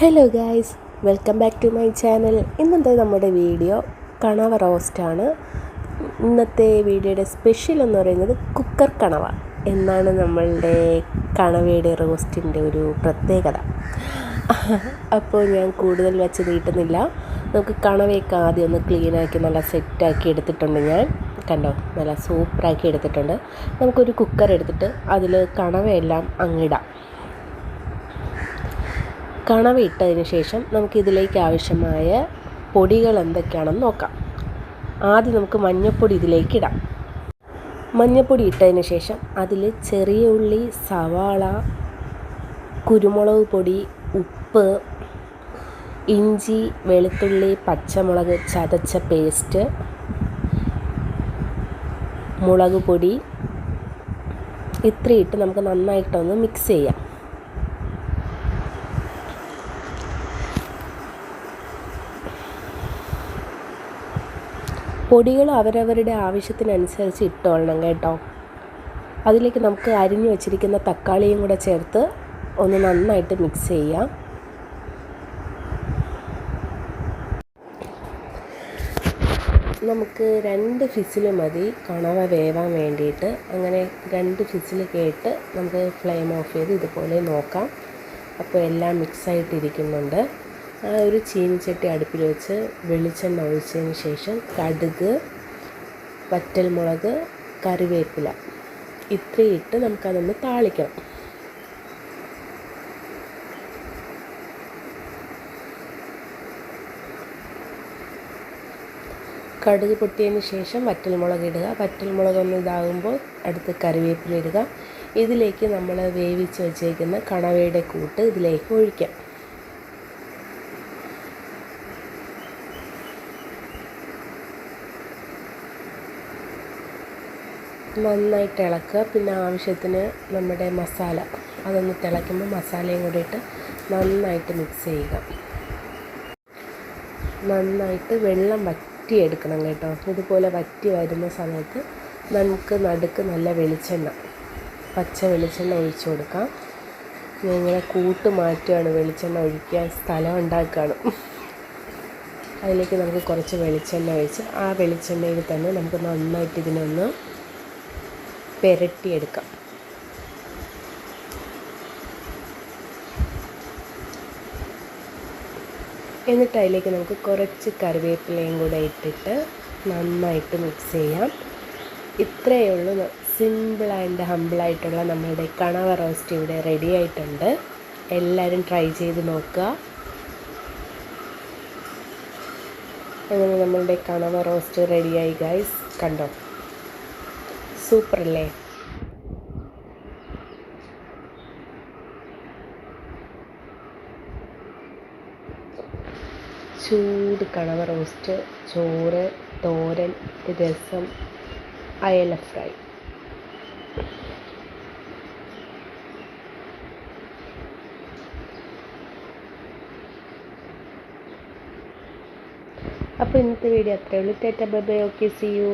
Hello guys welcome back to my channel. ഇന്നത്തെ നമ്മുടെ video കണവ റോസ്റ്റാണ് ഇന്നത്തെ വീഡിയോയുടെ സ്പെഷ്യൽ എന്ന് പറയുന്നത് കുക്കർ കണവ എന്നാണ് നമ്മളുടെ കണവയുടെ റോസ്റ്റിന്റെ ഒരു പ്രത്യേകത. അപ്പോൾ ഞാൻ കൂടുതൽ വെച്ച് നീട്ടുന്നില്ല. നമുക്ക് കണവയൊക്കെ ആദ്യം ഒന്ന് ക്ലീനാക്കി നല്ല സെറ്റാക്കി എടുത്തിട്ടുണ്ട് ഞാൻ. കണ്ടോ? നല്ല സൂപ്പറാക്കി എടുത്തിട്ടുണ്ട്. നമുക്കൊരു കുക്കർ എടുത്തിട്ട് അതിൽ കണവയെല്ലാം അങ്ങിടാം കണവ ഇട്ടതിന് ശേഷം നമുക്കിതിലേക്ക് ആവശ്യമായ പൊടികൾ എന്തൊക്കെയാണെന്ന് നോക്കാം. ആദ്യം നമുക്ക് മഞ്ഞൾപ്പൊടി ഇതിലേക്ക് ഇടാം. മഞ്ഞൾപ്പൊടി ഇട്ടതിന് ശേഷം അതിൽ ചെറിയ ഉള്ളി സവാള കുരുമുളക് പൊടി ഉപ്പ് ഇഞ്ചി വെളുത്തുള്ളി പച്ചമുളക് ചതച്ച പേസ്റ്റ് മുളക് പൊടി. ഇത്രയിട്ട് നമുക്ക് നന്നായിട്ടൊന്ന് മിക്സ് ചെയ്യാം. പൊടികൾ അവരവരുടെ ആവശ്യത്തിനനുസരിച്ച് ഇട്ടോളണം കേട്ടോ. അതിലേക്ക് നമുക്ക് അരിഞ്ഞു വച്ചിരിക്കുന്ന തക്കാളിയും കൂടെ ചേർത്ത് ഒന്ന് നന്നായിട്ട് മിക്സ് ചെയ്യാം. നമുക്ക് രണ്ട് ഫിസിൽ മതി. കണവ വേവാൻ വേണ്ടിയിട്ട്. അങ്ങനെ രണ്ട് ഫിസിൽ കേട്ട് നമുക്ക് ഫ്ലെയിം ഓഫ് ചെയ്ത് ഇതുപോലെ നോക്കാം. അപ്പോൾ എല്ലാം മിക്സായിട്ടിരിക്കുന്നുണ്ട് ഒരു ചീനിച്ചട്ടി അടുപ്പിൽ വെച്ച് വെളിച്ചെണ്ണ ഒഴിച്ചതിന് ശേഷം കടുക് വറ്റൽമുളക് കറിവേപ്പില ഇത്രയും ഇട്ട് നമുക്കതൊന്ന് താളിക്കണം. കടുക് പൊട്ടിയതിന് ശേഷം വറ്റൽമുളക് ഇടുക. വറ്റൽമുളക് ഒന്ന് ഇതാകുമ്പോൾ അടുത്ത് കറിവേപ്പില ഇടുക. ഇതിലേക്ക് നമ്മൾ വേവിച്ച് വെച്ചേക്കുന്ന കണവയുടെ കൂട്ട് ഇതിലേക്ക് ഒഴിക്കാം. നന്നായിട്ട് ഇളക്കുക. പിന്നെ ആവശ്യത്തിന് നമ്മുടെ മസാല അതൊന്ന് തിളയ്ക്കുമ്പോൾ മസാലയും കൂടി ഇട്ട് നന്നായിട്ട് മിക്സ് ചെയ്യുക. നന്നായിട്ട് വെള്ളം വറ്റിയെടുക്കണം കേട്ടോ. ഇതുപോലെ വറ്റി വരുന്ന സമയത്ത് നമുക്ക് നടുക്ക് നല്ല വെളിച്ചെണ്ണ പച്ച വെളിച്ചെണ്ണ ഒഴിച്ചു കൊടുക്കാം. ഞങ്ങളെ കൂട്ട് മാറ്റുകയാണ് വെളിച്ചെണ്ണ ഒഴിക്കാൻ സ്ഥലം ഉണ്ടാക്കുകയാണ്. അതിലേക്ക് നമുക്ക് കുറച്ച് വെളിച്ചെണ്ണ ഒഴിച്ച് ആ വെളിച്ചെണ്ണയിൽ തന്നെ നമുക്ക് നന്നായിട്ട് ഇതിനൊന്ന് പുരട്ടിയെടുക്കാം. എന്നിട്ട് അതിലേക്ക് നമുക്ക് കുറച്ച് കറിവേപ്പിലയും കൂടെ ഇട്ടിട്ട് നന്നായിട്ട് മിക്സ് ചെയ്യാം. ഇത്രയേ ഉള്ളൂ. സിമ്പിൾ ആൻഡ് ഹമ്പിളായിട്ടുള്ള നമ്മളുടെ കണവ റോസ്റ്റ് ഇവിടെ റെഡി ആയിട്ടുണ്ട്. എല്ലാവരും ട്രൈ ചെയ്ത് നോക്കുക. അങ്ങനെ നമ്മളുടെ കണവ റോസ്റ്റ് റെഡിയായി ഗൈസ് കണ്ടോ? സൂപ്പർ അല്ലേ ചൂട് കണവ റോസ്റ്റ് ചോറ് തോരൻ രസം അയല ഫ്രൈ. അപ്പോൾ ഇന്നത്തെ വീഡിയോ അത്രയേ ഉള്ളൂ. ടേറ്റ bye bye. Okay see you